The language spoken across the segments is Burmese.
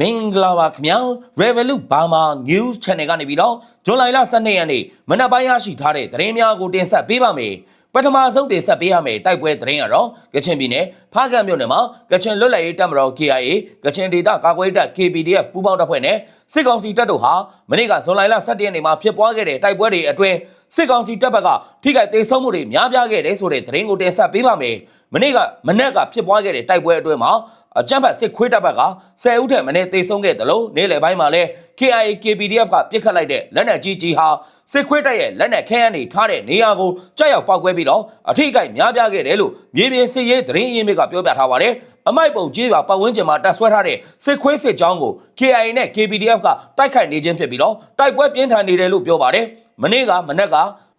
မင်္ဂလာပါခင်ဗျာ Revolut Burma News Channel ကနေပြီးတော့ဇွန်လလ12ရက်နေ့မနက်ပိုင်းရရှိထားတဲ့သတင်းများကိုတင်ဆက်ပေးပါမယ်ပထမဆုံးတင်ဆက်ပေးရမယ့်တိုက်ပွဲသတင်းကတော့ကချင်ပြည်နယ်ဖားကန့်မြို့နယ်မှာကချင်လွတ်လပ်ရေးတပ်မတော် KIA ကချင်ဒေသကာကွယ်ရေးတပ် KPDF ပူးပေါင်းတပ်ဖွဲ့နဲ့စစ်ကောင်စီတပ်တို့ဟာမနေ့ကဇွန်လလ17ရက်နေ့မှာဖြစ်ပွားခဲ့တဲ့တိုက်ပွဲတွေအတွင်းစစ်ကောင်စီတပ်ဘက်ကထိခိုက်ဒေဆုံးမှုတွေများပြားခဲ့တယ်ဆိုတဲ့သတင်းကိုတင်ဆက်ပေးပါမယ်မနေ့ကမနေ့ကဖြစ်ပွားခဲ့တဲ့တိုက်ပွဲအတွင်းမှာ အကြမ်းဖက်စစ်ခွေးတပ်ဘက်က10ဦးထက်မနည်းတေဆုံးခဲ့တယ်လို့နေ့လယ်ပိုင်းမှာလဲ KIA KPDF ကပြစ်ခတ်လိုက်တဲ့လက်နက်ကြီးကြီးဟာစစ်ခွေးတပ်ရဲ့လက်နက်ခဲယမ်းတွေထားတဲ့နေရာကိုကြောက်ရောက်ပောက်ကွဲပြီးတော့အထိကိများပြားခဲ့တယ်လို့မြေပြင်စစ်ရေးသတင်းရင်းမြစ်ကပြောပြထားပါတယ်အမိုက်ပုံကြီးပါပတ်ဝန်းကျင်မှာတပ်ဆွဲထားတဲ့စစ်ခွေးစစ်ကြောင်းကို KIA နဲ့ KPDF ကတိုက်ခိုက်နေခြင်းဖြစ်ပြီးတော့တိုက်ပွဲပြင်းထန်နေတယ်လို့ပြောပါတယ်မနေ့ကမနေ့က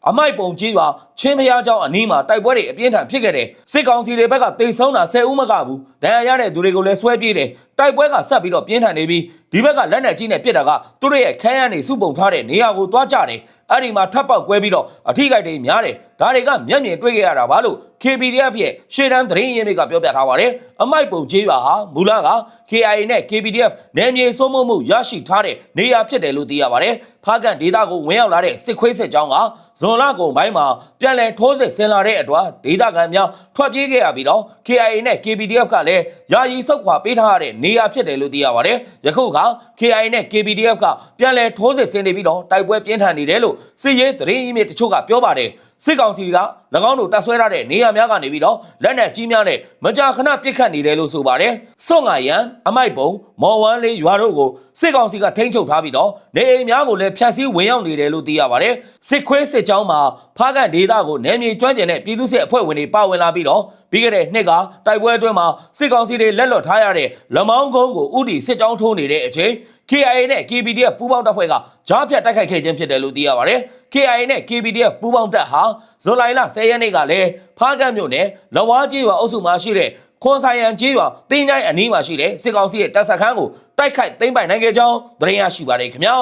အမိုက်ပုံကြီးပါချင်းဖျားเจ้าအနီးမှာတိုက်ပွဲတွေအပြင်းထန်ဖြစ်ခဲ့တယ်စစ်ကောင်စီတွေဘက်ကတိတ်ဆုံးတာ10ဦးမကဘူးဒဏ်ရာရတဲ့သူတွေကိုလည်းဆွဲပြေးတယ်တိုက်ပွဲကဆက်ပြီးတော့ပြင်းထန်နေပြီးဒီဘက်ကလက်နက်ကြီးနဲ့ပစ်တာကသူတို့ရဲ့ခန်းရမ်းနေစုပုံထားတဲ့နေရာကိုတွားကြတယ်အဲ့ဒီမှာထပ်ပေါက်ကွဲပြီးတော့အထိကိတွေများတယ်ဒါတွေကမျက်မြင်တွေ့ခဲ့ရတာပါလို့ KPDF ရဲ့ရှေ့တန်းသတင်းရင်းမြစ်ကပြောပြထားပါတယ်အမိုက်ပုံကြီးပါဟာမူလက KIA နဲ့ KPDF နယ်မြေစိုးမိုးမှုရရှိထားတဲ့နေရာဖြစ်တယ်လို့သိရပါတယ်ဖားကန်ဒေသကိုဝင်ရောက်လာတဲ့စစ်ခွေးစစ်ကြောင်းက ဇွန်လကုန်ပိုင်းမှာပြန်လည်ထိုးစစ်ဆင်လာတဲ့အတွက်ဒေသခံများ ထွက်ပြေးခဲ့ရပြီးတော့ KIA နဲ့ KPDF ကလည်းယာယီဆုတ်ခွာပေးထားရတဲ့နေရာဖြစ်တယ်လို့သိရပါတယ်။ယခုက KIA နဲ့ KPDF ကပြန်လည်ထိုးစစ်ဆင်နေပြီးတော့တိုက်ပွဲပြင်းထန်နေတယ်လို့စစ်ရေးသတင်းရင်းမြစ်တချို့ကပြောပါတယ်။စစ်ကောင်စီက၎င်းတို့တပ်ဆွဲထားတဲ့နေရာများကနေပြီးတော့လက်နက်ကြီးများနဲ့မကြာခဏပစ်ခတ်နေတယ်လို့ဆိုပါတယ်။စွန့်ငါရန်အမိုက်ပုံမော်ဝမ်းလေးရွာတို့ကိုစစ်ကောင်စီကထိန်းချုပ်ထားပြီးတော့နေအိမ်များကိုလည်းဖျက်ဆီးဝင်ရောက်နေတယ်လို့သိရပါတယ်။စစ်ခွေးစစ်ကြောင်းမှာဖားကန်ဒေသကိုနယ်မြေကျွမ်းကျင်တဲ့ပြည်သူ့စစ်အဖွဲ့ဝင်တွေပါဝင်လာပြီးတော့ပြီးခဲ့တဲ့နှစ်ကတိုက်ပွဲအတွင်းမှာစစ်ကောင်စီတွေလက်လွတ်ထားရတဲ့လမောင်းကုန်းကိုဥတီစစ်ကြောင်းထိုးနေတဲ့အချိန် KIA နဲ့ KPDF ပူးပေါင်းတပ်ဖွဲ့ကကြားဖြတ်တိုက်ခိုက်ခဲ့ခြင်းဖြစ်တယ်လို့သိရပါတယ်။ KIA နဲ့ KPDF ပူးပေါင်းတပ်ဟာဇွန်လ10ရက်နေ့ကလည်းဖားကန့်မြို့နယ်လဝါးကြီးရွာအုပ်စုမှာရှိတဲ့ခွန်ဆိုင်ရန်ကြီးရွာတင်းချိုင်းအနီးမှာရှိတဲ့စစ်ကောင်စီရဲ့တပ်စခန်းကိုတိုက်ခိုက်သိမ်းပိုက်နိုင်ခဲ့ကြောင်းသတင်းရရှိပါတယ်ခင်ဗျာ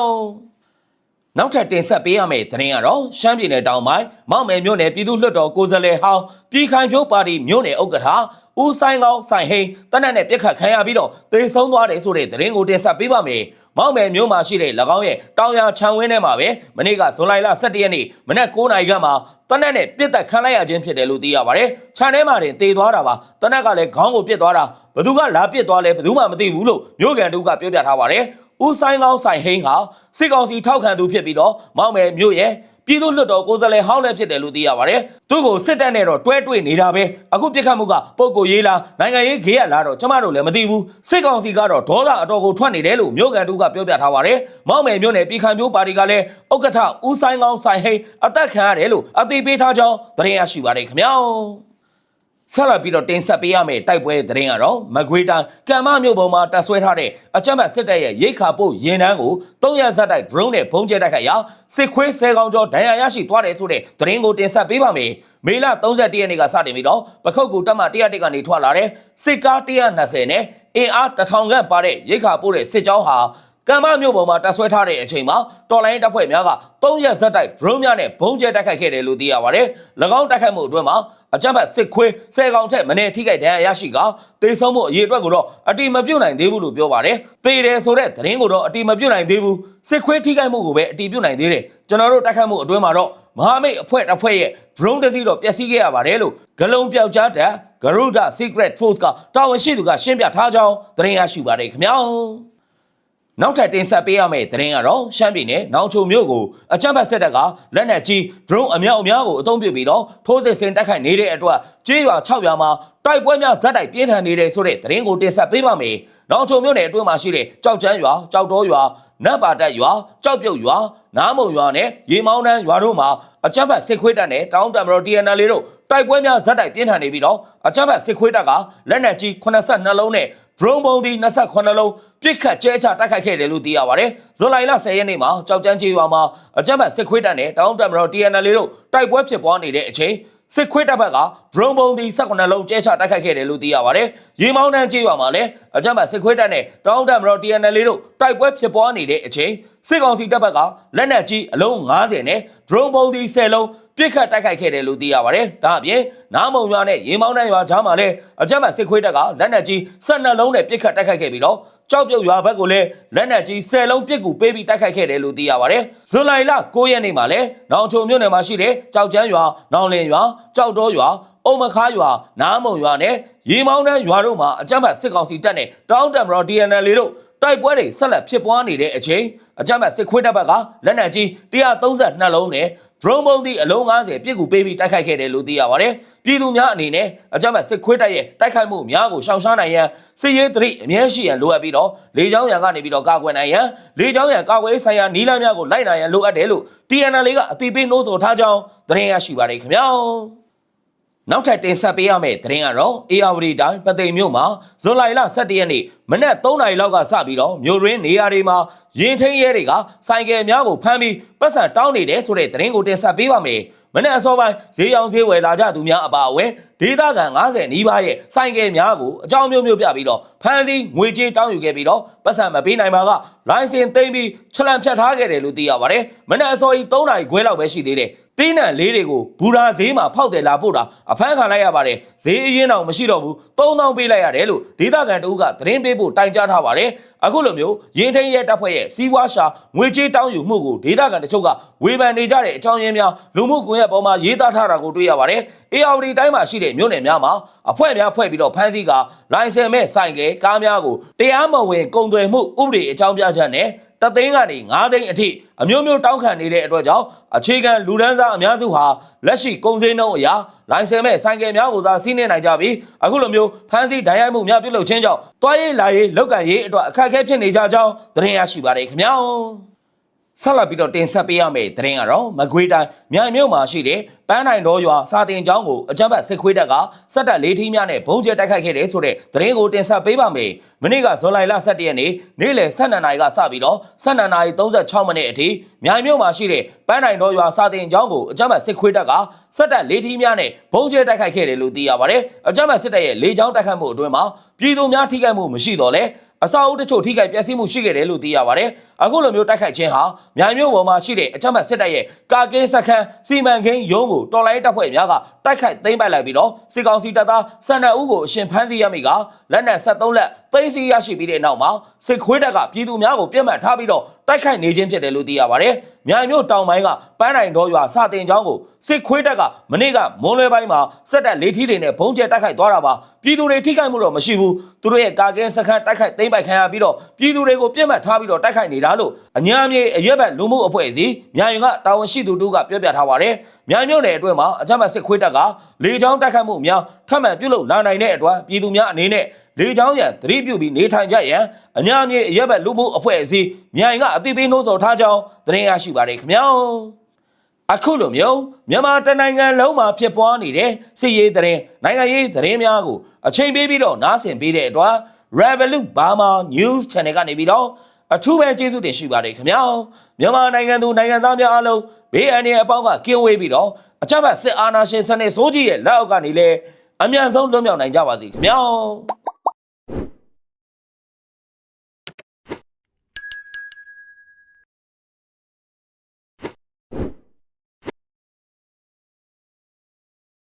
။ နောက်ထပ်တင်ဆက်ပေးရမယ့်သတင်းကတော့ရှမ်းပြည်နယ်တောင်ပိုင်းမောက်မယ်မြို့နယ်ပြည်သူ့လွှတ်တော်ကိုယ်စားလှယ်ဟောင်းပြည်ခိုင်ဖြိုးပါတီမြို့နယ်ဥက္ကဋ္ဌဦးဆိုင်ကောင်းဆိုင်ဟိန်းတနက်နဲ့ပြက်ခတ်ခံရပြီးတော့သေဆုံးသွားတယ်ဆိုတဲ့သတင်းကိုတင်ဆက်ပေးပါမယ်။မောက်မယ်မြို့မှာရှိတဲ့၎င်းရဲ့တောင်ရချံဝင်းထဲမှာပဲမနေ့ကဇွန်လ17ရက်နေ့မနက်9:00နာရီခန့်မှာတနက်နဲ့ပြစ်တက်ခံလိုက်ရခြင်းဖြစ်တယ်လို့သိရပါတယ်။ခြံထဲမှာတင်သေသွားတာပါ။တနက်ကလည်းခေါင်းကိုပြစ်သွားတာဘသူကလာပြစ်သွားလဲဘသူမှမသိဘူးလို့မြို့ကန်တို့ကပြောပြထားပါတယ်။ ဦးဆိုင်ကောင်းဆိုင်ဟိန်းဟာစစ်ကောင်စီထောက်ခံသူဖြစ်ပြီးတော့မောက်မယ်မြို့ရဲ့ပြည်သူ့လွှတ်တော်ကိုယ်စားလှယ်ဟောင်းလည်းဖြစ်တယ်လို့သိရပါတယ်။သူ့ကိုစစ်တပ်နဲ့တော့တွဲတွေ့နေတာပဲ။အခုပြစ်ခတ်မှုကပုတ်ကိုရေးလားနိုင်ငံရေးခေရလားတော့ကျမတို့လည်းမသိဘူး။စစ်ကောင်စီကတော့ဒေါသအတော်ကိုထွက်နေတယ်လို့မြို့ကန်တို့ကပြောပြထားပါတယ်။မောက်မယ်မြို့နယ်ပြည်ခံမျိုးပါတီကလည်းဥက္ကဋ္ဌဦးဆိုင်ကောင်းဆိုင်ဟိန်းအသက်ခံရတယ်လို့အသိပေးထားကြောင်းသတင်းရရှိပါတယ်ခင်ဗျာ။ ဆက်လက်ပြီးတော့တင်ဆက်ပေးရမယ့်တိုက်ပွဲသတင်းကတော့မကွေးတိုင်းကံမမြို့ပေါ်မှာတပ်ဆွဲထားတဲ့အကြမ်းဖက်စစ်တပ်ရဲ့ရိတ်ခါပို့ရင်တန်းကို၃ရက်ဇက်တိုက် drone နဲ့ဘုံကျဲတိုက်ခိုက်ရာစစ်ခွေးဆယ်ကောင်ကျော်ဒဏ်ရာရရှိသွားတယ်ဆိုတဲ့သတင်းကိုတင်ဆက်ပေးပါမယ်။မေလ31ရက်နေ့ကစတင်ပြီးတော့ပခုတ်ကူတပ်မ101ကနေထွက်လာတဲ့စစ်ကား120နဲ့အင်အား1000ခန့်ပါတဲ့ရိတ်ခါပို့တဲ့စစ်ကြောင်းဟာ ကမ္ဘာမြို့ပေါ်မှာတပ်ဆွဲထားတဲ့အချိန်မှာတော်လိုင်းတပ်ဖွဲ့များက၃ရက်ဇက်တိုက် drone များနဲ့ဘုံကျဲတိုက်ခိုက်ခဲ့တယ်လို့သိရပါတယ်။၎င်းတိုက်ခိုက်မှုအတွင်းမှာအကြမ်းဖက်စစ်ခွေးဆယ်ကောင်ထက်မနေထိခိုက်ဒဏ်ရာရရှိကတေဆုံးမှုအရေးအတွက်ကိုတော့အတိမပြုတ်နိုင်သေးဘူးလို့ပြောပါတယ်။တေတယ်ဆိုတဲ့သတင်းကိုတော့အတိမပြုတ်နိုင်သေးဘူး။စစ်ခွေးထိခိုက်မှုကိုပဲအတိပြုတ်နိုင်သေးတယ်။ကျွန်တော်တို့တိုက်ခိုက်မှုအတွင်းမှာတော့မဟာမိတ်အဖွဲ့တစ်ဖွဲ့ရဲ့ drone တစ်စီးတော့ပျက်စီးခဲ့ရပါတယ်လို့ဂလုံပြောက်ကြားတဲ့ Garuda Secret Force ကတာဝန်ရှိသူကရှင်းပြထားကြောင်းသတင်းရရှိပါတယ်ခင်ဗျာ။ နောက်ထပ်တင်ဆက်ပေးရမယ့်သတင်းကတော့ရှမ်းပြည်နယ်နောင်ချုံမြို့ကိုအကြမ်းဖက်စစ်တပ်ကလက်နက်ကြီး drone အမြောက်အများကိုအသုံးပြုပြီးတော့ထိုးစစ်ဆင်တိုက်ခိုက်နေတဲ့အတွက်ကြေးရွာ6ရွာမှာတိုက်ပွဲများဇက်တိုက်ပြင်းထန်နေတဲ့ဆိုတဲ့သတင်းကိုတင်ဆက်ပေးပါမယ်။နောင်ချုံမြို့နယ်အတွင်းမှာရှိတဲ့ကြောက်ချမ်းရွာကြောက်တော်ရွာနတ်ပါတက်ရွာကြောက်ပြုတ်ရွာနားမုံရွာနဲ့ရေမောင်းတန်းရွာတို့မှာအကြမ်းဖက်စစ်ခွေးတပ်နဲ့တောင်းတမတော် TNL တို့တိုက်ပွဲများဇက်တိုက်ပြင်းထန်နေပြီးတော့အကြမ်းဖက်စစ်ခွေးတပ်ကလက်နက်ကြီး82လုံးနဲ့ drone ပုံဒီ28လုံးပြစ်ခတ်ကျဲချတိုက်ခိုက်ခဲ့တယ်လို့သိရပါတယ်။ဇွန်လ10ရက်နေ့မှာကြောက်ကြမ်းကြီးရွာမှာအကြမ်းဖက်စစ်ခွေးတပ်နဲ့တောင်းတမတော် TNL တို့တိုက်ပွဲဖြစ်ပွားနေတဲ့အချိန် စစ်ခွေးတပ်ဘက်က drone ပုံဒီ18လုံးကျဲချတိုက်ခိုက်ခဲ့တယ်လို့သိရပါတယ်။ရေမောင်းတန်းကြီးရွာမှာလည်းအကြမ်းဖက်စစ်ခွေးတပ်နဲ့တောင်းတမတော် TNL တို့တိုက်ပွဲဖြစ်ပွားနေတဲ့အချိန်စစ်ကောင်စီတပ်ဘက်ကလက်နက်ကြီးအလုံး90နဲ့ drone ပုံဒီ10လုံးပြစ်ခတ်တိုက်ခိုက်ခဲ့တယ်လို့သိရပါတယ်။ဒါအပြင်နားမုံရွာနဲ့ရေမောင်းတန်းရွာကြားမှာလည်းအကြမ်းဖက်စစ်ခွေးတပ်ကလက်နက်ကြီး12လုံးနဲ့ပြစ်ခတ်တိုက်ခိုက်ခဲ့ပြီးတော့ ကြောက်ပြုတ်ရွာဘက်ကိုလည်းလက်နက်ကြီး10လုံးပစ်ကူပေးပြီးတိုက်ခိုက်ခဲ့တယ်လို့သိရပါတယ်။ဇွန်လလ9ရက်နေ့မှာလည်းနောင်ချုံမြို့နယ်မှာရှိတဲ့ကြောက်ကျန်းရွာ၊နောင်လင်ရွာ၊ကြောက်တော်ရွာ၊အုံမခါရွာ၊နားမုံရွာနဲ့ရေမောင်းတန်းရွာတို့မှာအကြမ်းဖက်စစ်ကောင်စီတပ်နဲ့တောင်းတံမတော် DNL တို့တိုက်ပွဲတွေဆက်လက်ဖြစ်ပွားနေတဲ့အချိန်အကြမ်းဖက်စစ်ခွေးတပ်ဘက်ကလက်နက်ကြီး132လုံးနဲ့ drone ပုံးသည့်အလုံး90ပြစ်ကူပေးပြီးတိုက်ခိုက်ခဲ့တယ်လို့သိရပါတယ်။ပြည်သူများအနေနဲ့အကြမ်းဖက်စစ်ခွေးတပ်ရဲ့တိုက်ခိုက်မှုများကိုရှောင်ရှားနိုင်ရန်စစ်ရေးသတိအမြဲရှိရန်လိုအပ်ပြီးတော့လေကြောင်းရန်ကနေပြီးတော့ကာကွယ်နိုင်ရန်လေကြောင်းရန်ကာကွယ်ရေးဆိုင်ရာနီးလမ်းများကိုလိုက်နိုင်ရန်လိုအပ်တယ်လို့ TNL ကအသိပေးနှိုးဆော်ထားကြောင်းသတင်းရရှိပါတယ်ခင်ဗျာ။ နောက်ထပ်တင်ဆက်ပေးရမယ့်သတင်းကတော့ ARD တိုင်းပသိမ်မြို့မှာဇွန်လ17ရက်နေ့မနက်3နာရီလောက်ကစပြီးတော့မြို့ရင်းနေရာတွေမှာရင်ထင်းရဲတွေကဆိုင်ကယ်များကိုဖမ်းပြီးပတ်စံတောင်းနေတယ်ဆိုတဲ့သတင်းကိုတင်ဆက်ပေးပါမယ်။မနက်အစောပိုင်းဈေးရောင်ဈေးဝယ်လာကြသူများအပါအဝင်ဒေသခံ90နီးပါးရဲ့ဆိုင်ကယ်များကိုအကြောင်းမျိုးမျိုးပြပြီးတော့ဖမ်းဆီးငွေကြေးတောင်းယူခဲ့ပြီးတော့ပတ်စံမပေးနိုင်ပါကလိုင်စင်သိမ်းပြီးချလန်ဖြတ်ထားခဲ့တယ်လို့သိရပါတယ်။မနက်အစောကြီး3နာရီခွဲလောက်ပဲရှိသေးတယ်။ တင်းနံလေးတွေကိုဘူရာဈေးမှာဖောက်တယ်လာပို့တာအဖမ်းခံလိုက်ရပါတယ်ဈေးအရင်တော့မရှိတော့ဘူး3000ပေးလိုက်ရတယ်လို့ဒေသခံတဦးကသတင်းပေးဖို့တိုင်ကြားထားပါတယ်အခုလိုမျိုးရင်ထင်းရဲတပ်ဖွဲ့ရဲ့စီးပွားရှာငွေကြေးတောင်းယူမှုကိုဒေသခံတချို့ကဝေဖန်နေကြတဲ့အကြောင်းရင်းများလူမှုကွန်ရက်ပေါ်မှာရေးသားထားတာကိုတွေ့ရပါတယ် ARD တိုင်းမှာရှိတဲ့မြို့နယ်များမှာအဖွဲ့များဖွဲ့ပြီးတော့ဖမ်းဆီးကလိုင်စင်မဲ့ဆိုင်ကယ်ကားများကိုတရားမဝင်ကုန်သွယ်မှုဥပဒေအကြောင်းပြချက်နဲ့ တသိန်းကနေ9သိန်းအထိအမျိုးမျိုးတောင်းခံနေတဲ့အတွက်ကြောင့်အခြေခံလူဒန်းစားအများစုဟာလက်ရှိကုန်စည်နှုန်းအရာလိုင်စင်မဲ့ဆိုင်ကယ်များကိုသာစီးနှင်းနိုင်ကြပြီးအခုလိုမျိုးဖမ်းဆီးဒဏ်ရိုက်မှုများပြုလုပ်ခြင်းကြောင့်တွားရေးလာရေးလောက်ကန်ရေးအတွက်အခက်အခဲဖြစ်နေကြကြောင်းသတင်းရရှိပါတယ်ခင်ဗျာ ဆက်လက်ပြီးတော့တင်ဆက်ပေးရမယ့်သတင်းကတော့မကွေးတိုင်းမြိုင်မြို့မှာရှိတဲ့ပန်းနိုင်တော်ရွာစာတင်ကျောင်းကိုအကြမ်းဖက်စစ်ခွေးတပ်ကစက်တပ်လေးထီးများနဲ့ဘုံကျဲတိုက်ခိုက်ခဲ့တယ်ဆိုတဲ့သတင်းကိုတင်ဆက်ပေးပါမယ်။မနေ့ကဇွန်လ17ရက်နေ့နေ့လယ်12နာရီကစပြီးတော့12နာရီ36မိနစ်အထိမြိုင်မြို့မှာရှိတဲ့ပန်းနိုင်တော်ရွာစာတင်ကျောင်းကိုအကြမ်းဖက်စစ်ခွေးတပ်ကစက်တပ်လေးထီးများနဲ့ဘုံကျဲတိုက်ခိုက်ခဲ့တယ်လို့သိရပါတယ်။အကြမ်းဖက်စစ်တပ်ရဲ့လေကြောင်းတိုက်ခိုက်မှုအတွင်းမှာပြည်သူများထိခိုက်မှုမရှိတော့လဲအစာအုပ်တချို့ထိခိုက်ပျက်စီးမှုရှိခဲ့တယ်လို့သိရပါတယ်။ အခုလိုမျိုးတိုက်ခိုက်ခြင်းဟာမြိုင်မြို့ပေါ်မှာရှိတဲ့အကြမ်းဖက်စစ်တပ်ရဲ့ကာကင်းစခန်းစီမံကိန်းရုံးကိုတော်လိုင်းတပ်ဖွဲ့များကတိုက်ခိုက်သိမ်းပိုက်လိုက်ပြီးတော့စစ်ကောင်စီတပ်သား12ဦးကိုအရှင်ဖမ်းဆီးရမိကလက်နက်73လက်သိမ်းဆည်းရရှိပြီးတဲ့နောက်မှာစစ်ခွေးတပ်ကပြည်သူများကိုပြစ်မှတ်ထားပြီးတော့တိုက်ခိုက်နေခြင်းဖြစ်တယ်လို့သိရပါတယ်။မြိုင်မြို့တောင်ပိုင်းကပန်းတိုင်တော်ရွာစတင်ကျောင်းကိုစစ်ခွေးတပ်ကမနေ့ကမွန်းလွဲပိုင်းမှာစက်တပ်လေးထီးတွေနဲ့ဘုံကျဲတိုက်ခိုက်သွားတာပါပြည်သူတွေထိခိုက်မှုတော့မရှိဘူးသူတို့ရဲ့ကာကင်းစခန်းတိုက်ခိုက်သိမ်းပိုက်ခံရပြီးတော့ပြည်သူတွေကိုပြစ်မှတ်ထားပြီးတော့တိုက်ခိုက်နေတာလို့အညာမြေအရက်ဘက်လူမှုအဖွဲ့အစည်းမြိုင်ကတာဝန်ရှိသူတို့ကပြောပြထားပါတယ်မြိုင်မြို့နယ်အတွင်းမှာအကြမ်းဖက်စစ်ခွေးတပ်ကလေကြောင်းတိုက်ခိုက်မှုများထပ်မံပြုလုပ်လာနိုင်တဲ့အတွက်ပြည်သူများအနေနဲ့လေကြောင်းရန်သတိပြုပြီးနေထိုင်ကြရန်အညာမြေအရက်ဘက်လူမှုအဖွဲ့အစည်းမြိုင်ကအသိပေးနှိုးဆော်ထားကြောင်းသတင်းရရှိပါတယ်ခင်ဗျာအခုလိုမျိုးမြန်မာတနိုင်ငံလုံးမှာဖြစ်ပွားနေတဲ့စစ်ရေးသတင်းနိုင်ငံရေးသတင်းများကိုအချိန်ပေးပြီးတော့နားဆင်ပေးတဲ့အတွက် Revolut Burma News Channel ကနေပြီးတော့ အထူးပဲကျေးဇူးတင်ရှိပါတယ်ခင်ဗျာမြန်မာနိုင်ငံသူနိုင်ငံသားများအားလုံးဘေးအန္တရာယ်အပေါင်းကကင်းဝေးပြီးတော့အကြမ်းဖက်စစ်အာဏာရှင်စနစ်ဆိုးကြီးရဲ့လက်အောက်ကနေလည်းအမြန်ဆုံးလွတ်မြောက်နိုင်ကြပါစေခင်ဗျာ